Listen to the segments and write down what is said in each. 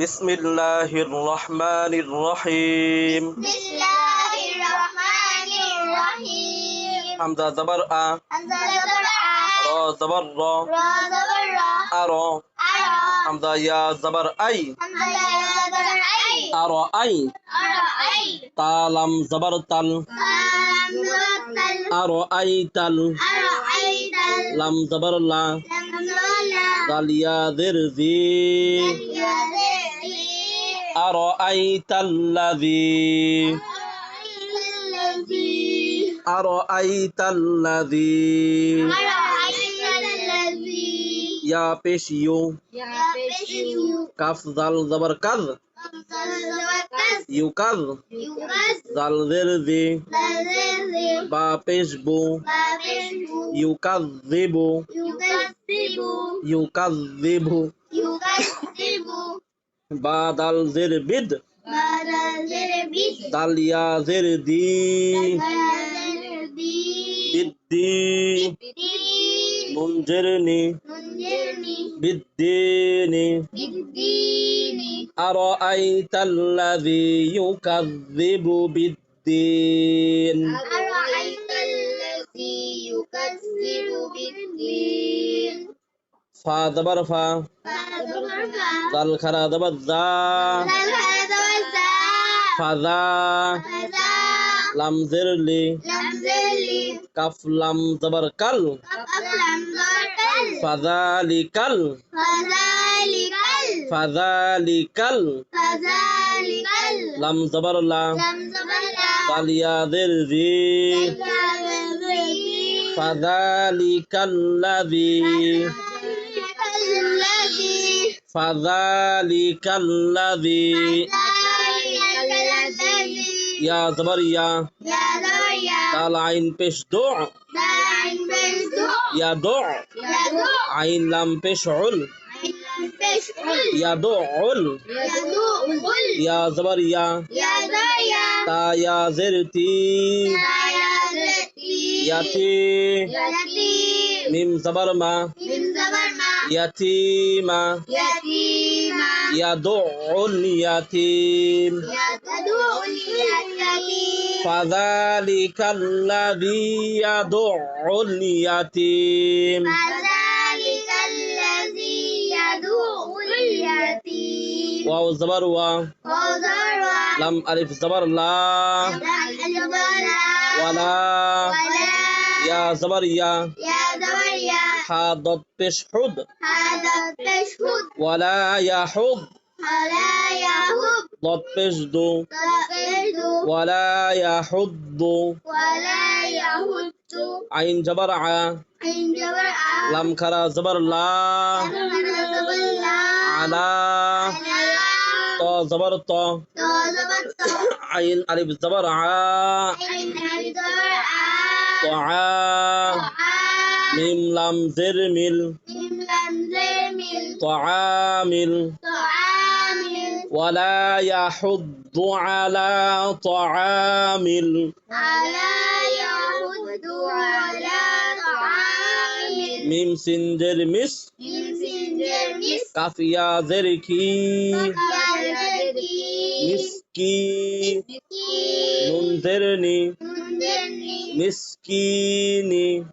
بسم الله الرحمن الرحيم بسم الله الرحمن الرحيم حمزة زبر أ حمزة زبر ع را زبر را را زبر را أرى أرى حمزة يا زبر أي حمزة يا زبر أي أرى أي أرى أي تالم زبر تل لام زبر تل أرى أي تل أرى أي تل لم زبر لا لم زبر لا دال يا ذر ذي يا ذي أرأيت الذي أرأيت الذي يا بيشيو كف ذل زبر كذ يكذ ذل ذرذي با بيشبو يكذب يكذب يكذب বা দাল জের বিদ بعد الذي দাল ইয়া জের দি الذي বিদ্দি নুন জের নি منذرني বিদ্দিনি بالدين أرأيت الذي يكذب بالدين أرأيت الذي يكذب بالدين ফা দাবার ফা। জাল খারা দাবার জা ফাজা লাম জেরলি কাফ লাম দাবার কাল। ফাজালিকাল ফাজালিকাল فذلك ال- فذلك ال فذلك ال- لم زبر لا لم زبلا بل يا ذر ذي فذلك الذي الذي فذلك الذي ذلك الذي يا زبر يا يا ذريا دال عين بش دع داعٍ بالدعاء يا دع يدعو عين لم بشعل تشعل يدعل يدعو يا زبر يا يا ذريا تا يا زرتي يا ذاتي يتي يتيم ميم زبر ما من زمن ما يتيما. يتيما. يدع اليتيم يدعو اليتيم. فذلك الذي يدع اليتيم. فذلك الذي يدعو اليتيم. واو زبر و. وزر لم ألف زبر لا. ولا. ولا. يا زبر يا. يا حاضت تشحد حاضت تشحد ولا يحض. ولا يحض. ضبشد ولا يحض. ولا يحض. عين جبر عين جبر لم كرا زبر لا. لم كرا زبر لا. على طا زبر طا. طا زبر طا. عين ألف زبر عين ألف زبر ع. طعا طعا ميم لام زر ميل طعامل ولا يحض على طعامل ولا يحض على طعامل ميم سين زر مس ميم سين مسكي ننذرني مسكيني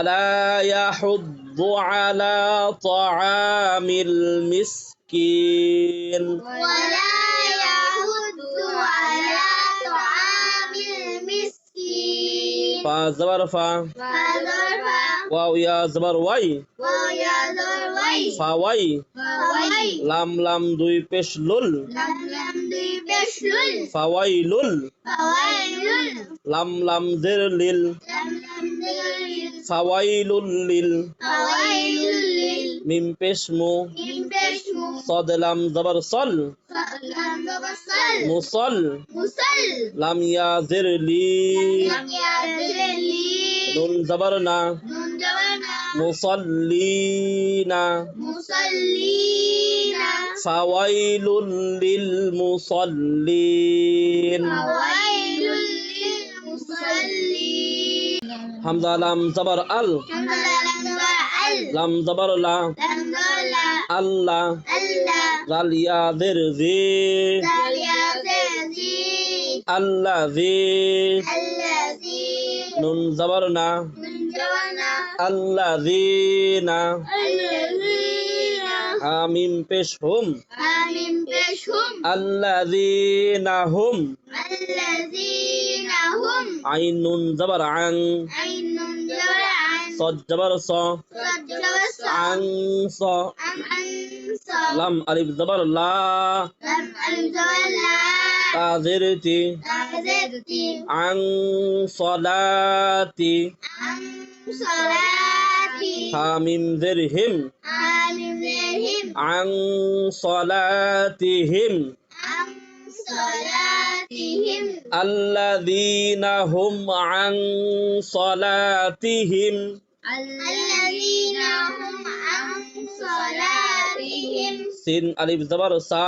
ولا يحض على طعام المسكين ولا يحض على طعام المسكين فازبر فا فازبر فا واو يا زبر واي واو يا زبر واي فا واي فا لام لام دوي بيش لول لام لام دوي بيش لول فا واي لول فا واي لول لام لام زر ليل لام لام زر فويل لل فويل لل ميم بسمو صدلم زبر صل. مصل. لم يازر لي. لم يازر لي. نون زبرنا. مصلينا. مصلينا. فويل للمصلين. فويل للمصلين. হামজা লাম জবর আল। লাম জবর লা। আল্লাহ জি। আল্লাহ নুন জবর না। আল্লাহ না। হামিম পেশ হুম। আল্লাযীনা হুম। আইনুন জবর আং। জবর স Sajjawasa আং স Am Ansa লাম আলিফ জবর লা Lam Al-Jawala তাজের তি Tazirti আং সলাতি Am Salati Hamim there him Amin Zehim আং সলাতিহিম Am Salatihim الذين هم عن صلاتهم الذين هم عن صلاتهم সিন আলিফ জবর সা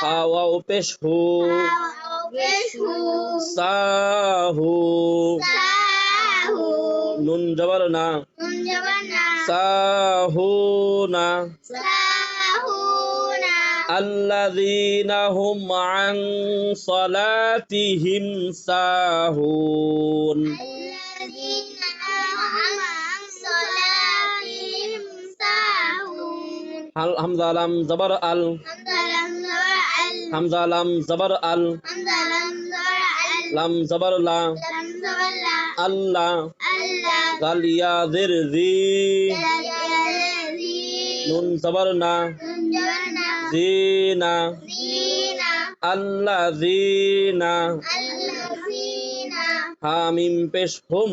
খাওয়াও পেশ হু সাহু নুন জবর না সাহুনা الذين هم عن صلاتهم ساهون হামজা লাম জবর আল। হামজালাম জবর আল। লাম জবর লা। আল্লাহ কাল ইয়াদের নুন জবর না। জি না। আল্লাহ জি না। হামিম পেশ হুম।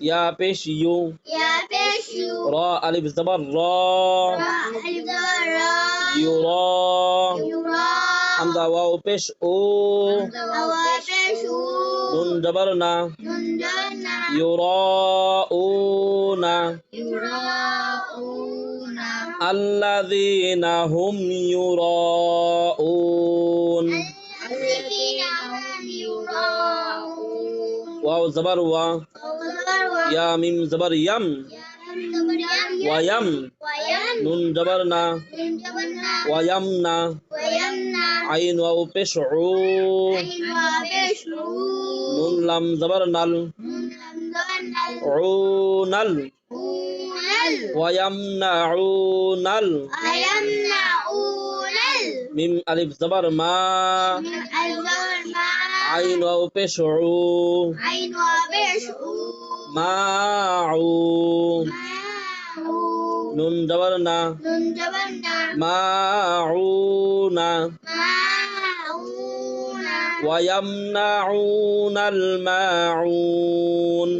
ইয়া পেশ ইউ। ইয়া ya beshu র আলিফ জবর র ra al-dara ইউরা yura হামজা ওয়াও পেশ ও awa beshu নুন জবর না nundana ইউরাউনা yurauna আল্লাযিনা হুম ইউরাউন alladhina hum yuraun ওয়াও জবর ওয়া wa. ইয়া মিম জবর ইয়াম ওয়ায়াম wayam নুন জবর না nunjabana ওয়ায়ামনা wayamna আইন ওয়াও পেশ উ aywa beshu নুন লাম জবর নাল nundana উনাল unal ওয়ায়ামনাউনাল ويمنعون মিম আলিফ জবর মা من الظلماء আইন ওয়াও পেশ উ عين وبشع মাউ معه নুন জবর না ننجبنا মাউনা معون ويمنعون الماعون